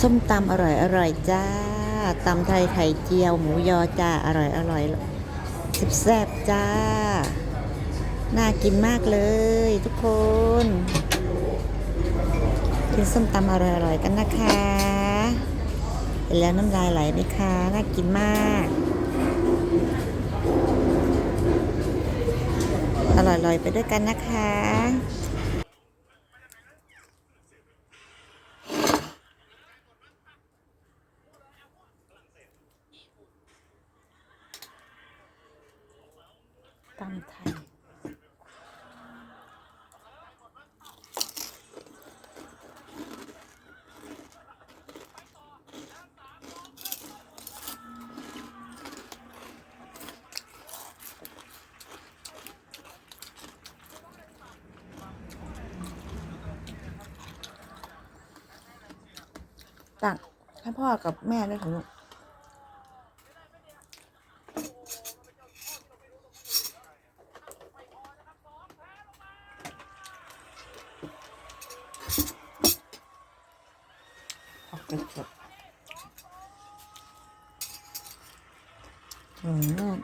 ส้มตำอร่อยอร่อยจ้าตำไทยไข่เจียว หมูยอจ้าอร่อยอร่อยแซ่บจ้า น่ากินมากเลยทุกคน กินส้มตำอร่อยอร่อยกันนะคะเห็นแล้วน้ำลายไหลไหมคะ น่ากินมากอร่อยๆไปด้วยกันนะคะ ตำไทย ตักให้พ่อกับแม่ด้วยค่ะลูก ออกไปสดอืม